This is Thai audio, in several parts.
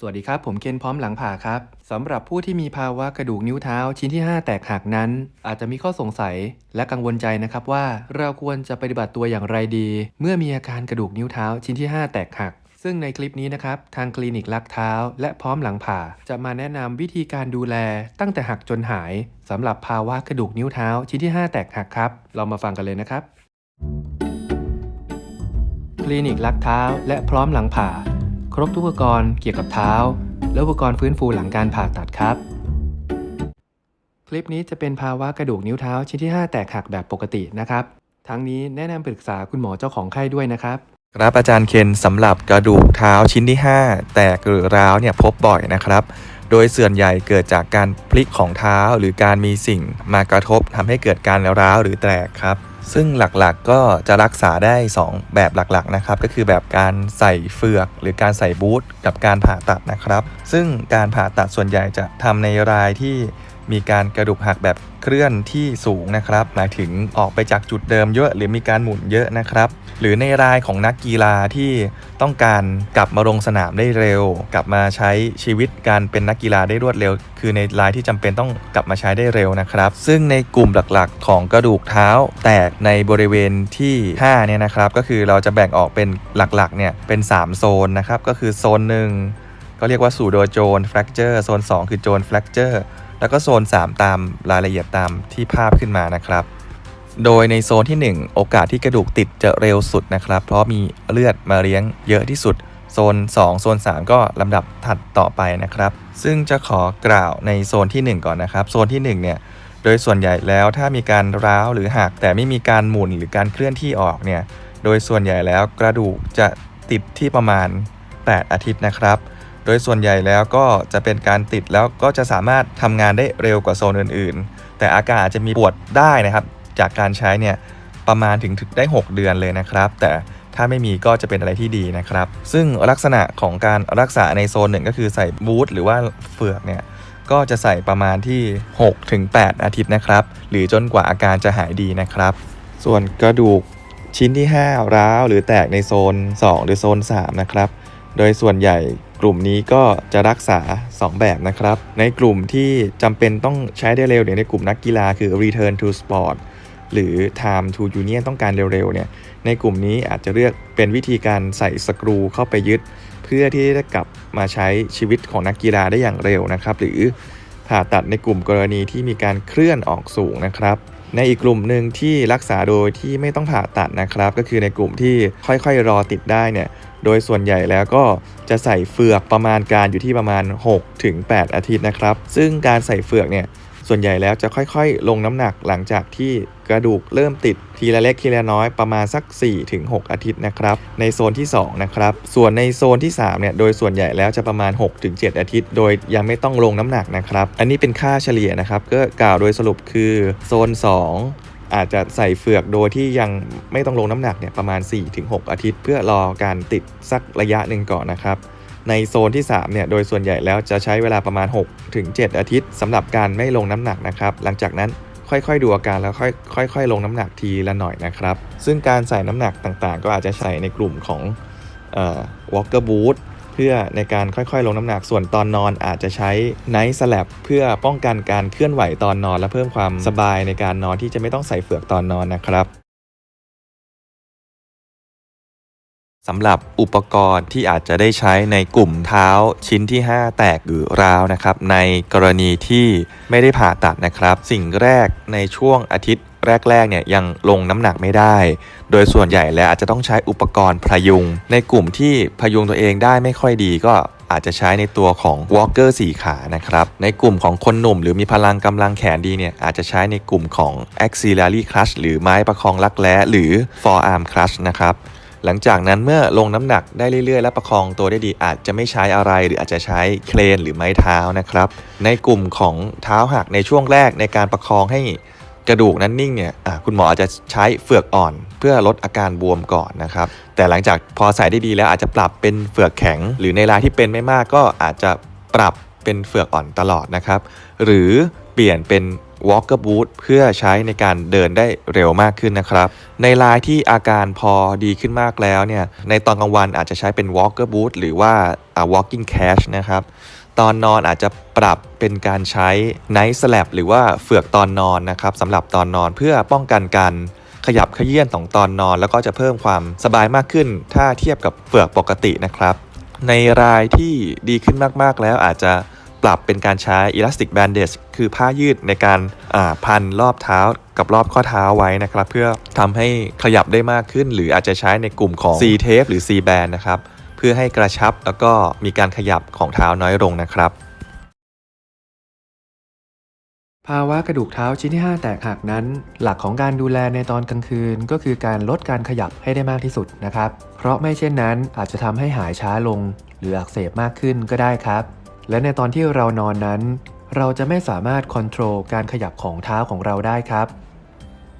สวัสดีครับ ผมเคนพร้อมหลังผ่าครับสำหรับผู้ที่มีภาวะกระดูกนิ้วเท้าชิ้นที่ 5 แตกหักนั้น อาจจะมีข้อสงสัยและกังวลใจนะครับว่าเราควรจะปฏิบัติตัวอย่างไรดี เมื่อมีอาการกระดูกนิ้วเท้าชิ้นที่ 5 แตกหัก ซึ่งในคลิปนี้นะครับทางคลินิกลักเท้า และพร้อมหลังผ่า จะมาแนะนำวิธีการดูแลตั้งแต่หักจนหายสำหรับภาวะกระดูกนิ้วเท้าชิ้นที่ 5 แตกหักครับเรามาฟังกันเลยนะครับ คลินิกลักเท้า และพร้อมหลังผ่า รบทุกอุปกรณ์เกี่ยวกับเท้า และอุปกรณ์ฟื้นฟูหลังการผ่าตัดครับ คลิปนี้จะเป็นภาวะกระดูกนิ้วเท้าชิ้นที่ 5 แตกหักแบบปกตินะครับ ทั้งนี้แนะนำปรึกษาคุณหมอเจ้าของไข้ด้วยนะครับ ครับอาจารย์เคนสำหรับกระดูกเท้าชิ้นที่ 5 แตกหรือร้าวเนี่ยพบบ่อยนะครับ โดยส่วนใหญ่เกิดจากการพลิกของเท้าหรือการมีสิ่งมากระทบทำให้เกิดการร้าวหรือแตกครับ ซึ่งหลักๆก็จะรักษาได้ 2 แบบหลักๆนะครับก็คือแบบการใส่เฟือก หรือการใส่บูทกับการผ่าตัดนะครับ ซึ่งการผ่าตัดส่วนใหญ่จะทำในรายที่มีการกระดูกหักแบบ เคลื่อนที่สูงนะครับ หมายถึงออกไปจากจุดเดิมเยอะหรือมีการหมุนเยอะนะครับ หรือในรายของนักกีฬาที่ต้องการกลับมาลงสนามได้เร็ว กลับมาใช้ชีวิตการเป็นนักกีฬาได้รวดเร็ว คือในรายที่จำเป็นต้องกลับมาใช้ได้เร็วนะครับ ซึ่งในกลุ่มหลักๆ ของกระดูกเท้า แตกในบริเวณที่5เนี่ยนะครับก็คือเราจะแบ่งออกเป็นหลักๆเนี่ยเป็น 3 โซนนะครับก็คือโซนหนึ่งก็เรียกว่าสูโดโจนแฟกเจอร์โซน 2 คือโจนแฟกเจอร์ แล้วก็โซน 3 ตามรายละเอียดตามที่ภาพขึ้นมานะครับ โดยในโซนที่ 1 โอกาสที่กระดูกติดจะเร็วสุดนะครับ เพราะมีเลือดมาเลี้ยงเยอะที่สุด โซน 2 โซน 3 ก็ลำดับถัดต่อไปนะครับ ซึ่งจะขอกล่าวในโซนที่ 1 ก่อนนะครับ โซนที่ 1 เนี่ยโดยส่วนใหญ่แล้วถ้ามีการร้าวหรือหักแต่ไม่มีการหมุนหรือการเคลื่อนที่ออกเนี่ยโดยส่วนใหญ่แล้วกระดูกจะติดที่ประมาณ 8 อาทิตย์นะครับ โดยส่วนใหญ่แล้วก็จะเป็นการติดแล้วก็จะสามารถทำงานได้เร็วกว่าโซนอื่น ๆ แต่อาการอาจจะมีปวดได้นะครับ จากการใช้เนี่ยประมาณถึงถึงได้ 6 เดือนเลยนะครับ แต่ถ้าไม่มีก็จะเป็นอะไรที่ดีนะครับ ซึ่งลักษณะของการรักษาในโซนหนึ่งก็คือใส่บูทหรือว่าเฟือกเนี่ยก็จะใส่ประมาณที่6ถึง8อาทิตย์นะครับ หรือจนกว่าอาการจะหายดีนะครับ ส่วนกระดูกชิ้นที่ 5 ร้าวหรือแตกในโซน 2 หรือโซน 3 นะครับ โดยส่วนใหญ่ กลุ่มนี้ก็จะรักษา 2 แบบนะครับ ในกลุ่มที่จำเป็นต้องใช้ได้เร็วอย่างในกลุ่มนักกีฬาคือ return to sport หรือ time to union ต้องการเร็วๆเนี่ยในกลุ่มนี้อาจจะเลือกเป็นวิธีการใส่สกรูเข้าไปยึด เพื่อที่จะกลับมาใช้ชีวิตของนักกีฬาได้อย่างเร็วนะครับ หรือผ่าตัดในกลุ่มกรณีที่มีการเคลื่อนออกสูงนะครับ ในอีกกลุ่มหนึ่งที่รักษาโดยที่ไม่ต้องผ่าตัดนะครับ ก็คือในกลุ่มที่ค่อยๆ รอติดได้เนี่ย โดยส่วนใหญ่แล้วก็จะใส่เฟือกประมาณการอยู่ที่ประมาณ 6-8 อาทิตย์นะครับ ซึ่งการใส่เฟือกเนี่ยส่วนใหญ่แล้วจะค่อยๆ ลงน้ำหนักหลังจากที่กระดูกเริ่มติดทีละเล็กทีละน้อยประมาณสัก 4-6 อาทิตย์นะครับ ในโซนที่ 2 นะครับ ส่วนในโซนที่ 3 เนี่ย โดยส่วนใหญ่แล้วจะประมาณ 6-7 อาทิตย์ โดยยังไม่ต้องลงน้ำหนักนะครับ อันนี้เป็นค่าเฉลี่ยนะครับ ก็กล่าวโดยสรุปคือโซน 2 อาจจะใส่เฟือกโดยที่ยังไม่ต้องลงน้ำหนักเนี่ยประมาณ 4-6 อาทิตย์ เพื่อรอการติดสักระยะหนึ่งก่อนนะครับ ในโซนที่3เนี่ยโดยส่วนใหญ่แล้วจะใช้เวลาประมาณ6ถึง7อาทิตย์สำหรับการไม่ลงน้ำหนักนะครับ หลังจากนั้นค่อยๆ ดูอาการแล้วค่อยค่อยๆ ลงน้ำหนักทีละหน่อยนะครับ ซึ่งการใส่น้ำหนักต่างๆ ก็อาจจะใส่ในกลุ่มของเอ่อ walker boot เพื่อในการค่อยๆ ลงน้ำหนักส่วนตอนนอนอาจจะใช้ไนท์สลับเพื่อป้องกันการเคลื่อนไหวตอนนอน และเพิ่มความสบายในการนอนที่จะไม่ต้องใส่เฝือกตอนนอนนะครับ สำหรับอุปกรณ์ที่อาจจะได้ใช้ในกลุ่มเท้าชิ้นที่ 5 แตกหรือร้าวนะครับ ในกรณีที่ไม่ได้ผ่าตัดนะครับ สิ่งแรกในช่วงอาทิตย์แรกๆเนี่ยยังลงน้ำหนักไม่ได้ โดยส่วนใหญ่แล้วอาจจะต้องใช้อุปกรณ์พยุง ในกลุ่มที่พยุงตัวเองได้ไม่ค่อยดีก็อาจจะใช้ในตัวของ Walker 4ขานะครับ ในกลุ่มของคนหนุ่มหรือมีพลังกำลังแขนดีเนี่ย อาจจะใช้ในกลุ่มของ Axillary Clutch หรือไม้ประคองรักแร้หรือ Forearm Clutch นะครับ หลังจากนั้นเมื่อลงน้ำหนักได้เรื่อยๆ และประคองตัวได้ดีอาจจะไม่ใช้อะไร หรืออาจจะใช้เครนหรือไม้เท้านะครับ ในกลุ่มของเท้าหักในช่วงแรกในการประคองให้กระดูกนั้นนิ่งเนี่ยคุณหมออาจจะใช้เฟือกอ่อน เพื่อลดอาการบวมก่อนนะครับ แต่หลังจากพอใส่ได้ดีแล้วอาจจะปรับเป็นเฟือกแข็ง หรือในรายที่เป็นไม่มากก็อาจจะปรับเป็นเฟือกอ่อนตลอดนะครับ หรือเปลี่ยนเป็น walker boot เพื่อใช้ในการเดินได้เร็วมากขึ้นนะครับ ในรายที่อาการพอดีขึ้นมากแล้วเนี่ยในตอนกลางวันอาจจะใช้เป็น walker boot หรือว่า walking cash นะครับตอนนอนอาจจะปรับเป็นการใช้ night slab หรือว่าเฟือกตอนนอนนะครับสำหรับตอนนอนเพื่อป้องกันการขยับขยื่นของตอนนอน แล้วก็จะเพิ่มความสบายมากขึ้น ถ้าเทียบกับเฟือกปกตินะครับ ในรายที่ดีขึ้นมากๆแล้วอาจจะ ปรับเป็นการใช้ elastic bandage คือผ้ายืดในการาพันรอบเท้ากับรอบข้อเท้าไว้นะครับ เพื่อทำให้ขยับได้มากขึ้น หรืออาจจะใช้ในกลุ่มของ C tape หรือ C band นะครับ เพื่อให้กระชับแล้วก็มีการขยับของเท้าน้อยลงนะครับ ภาวะกระดูกเท้าชิ้นที่ 5 แตกหักนั้น หลักของการดูแลในตอนกลางคืน ก็คือการลดการขยับให้ได้มากที่สุดนะครับ เพราะไม่เช่นนั้นอาจจะทำให้หายช้าลง หรืออักเสบมากขึ้นก็ได้ครับ และในตอนที่เรานอนนั้น เราจะไม่สามารถควบคุมการขยับของเท้าของเราได้ครับ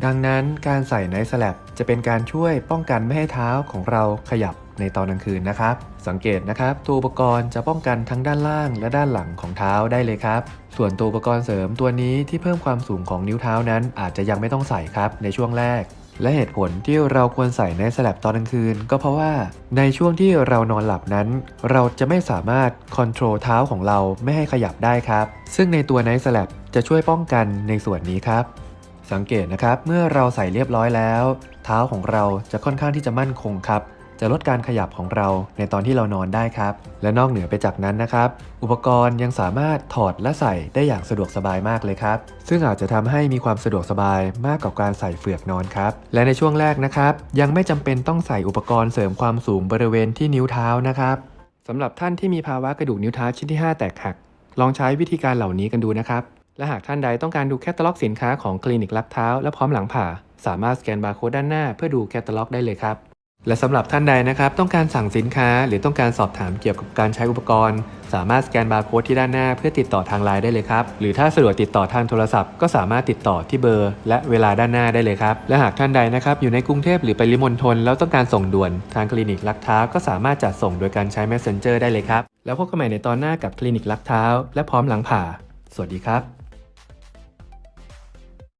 ดังนั้นการใส่ไนท์สแลบจะเป็นการช่วยป้องกันไม่ให้เท้าของเราขยับในตอนกลางคืนนะครับ สังเกตนะครับ ตัวอุปกรณ์จะป้องกันทั้งด้านล่างและด้านหลังของเท้าได้เลยครับ ส่วนตัวอุปกรณ์เสริมตัวนี้ที่เพิ่มความสูงของนิ้วเท้านั้นอาจจะยังไม่ต้องใส่ครับในช่วงแรก และเหตุผลที่เราควรใส่ในสลับตอนกลางคืน ก็เพราะว่าในช่วงที่เรานอนหลับนั้น เราจะไม่สามารถควบคุมเท้าของเราไม่ให้ขยับได้ครับ ซึ่งในตัวไนท์สลับจะช่วยป้องกันในส่วนนี้ครับ สังเกตนะครับเมื่อเราใส่เรียบร้อยแล้ว เท้าของเราจะค่อนข้างที่จะมั่นคงครับ จะลดการขยับของเราในตอนที่เรานอนได้ครับ และนอกเหนือไปจากนั้นนะครับ อุปกรณ์ยังสามารถถอดและใส่ได้อย่างสะดวกสบายมากเลยครับ ซึ่งอาจจะทำให้มีความสะดวกสบายมากกว่าการใส่เฟือกนอนครับ และในช่วงแรกนะครับ ยังไม่จำเป็นต้องใส่อุปกรณ์เสริมความสูงบริเวณที่นิ้วเท้านะครับสำหรับท่านที่มีภาวะกระดูกนิ้วเท้าชิ้นที่ 5 แตกหัก ลองใช้วิธีการเหล่านี้กันดูนะครับ และหากท่านใดต้องการดูแคตตาล็อกสินค้าของคลินิกลักเท้า และพร้อมหลังผ่า สามารถสแกนบาร์โค้ดด้านหน้าเพื่อดูแคตตาล็อกได้เลยครับ และสำหรับท่านใดนะครับ ต้องการสั่งสินค้าหรือต้องการสอบถามเกี่ยวกับการใช้อุปกรณ์ สามารถสแกนบาร์โค้ดที่ด้านหน้าเพื่อติดต่อทางไลน์ได้เลยครับ หรือถ้าสะดวกติดต่อทางโทรศัพท์ก็สามารถติดต่อที่เบอร์ และเวลาด้านหน้าได้เลยครับ และหากท่านใดนะครับอยู่ในกรุงเทพหรือปริมณฑลแล้วต้องการส่งด่วนทางคลินิกลักเท้าก็สามารถจัดส่งโดยการใช้ Messenger ได้เลยครับแล้วพบกันใหม่ในตอนหน้ากับคลินิกลักเท้า และพร้อมหลังผ่า สวัสดีครับ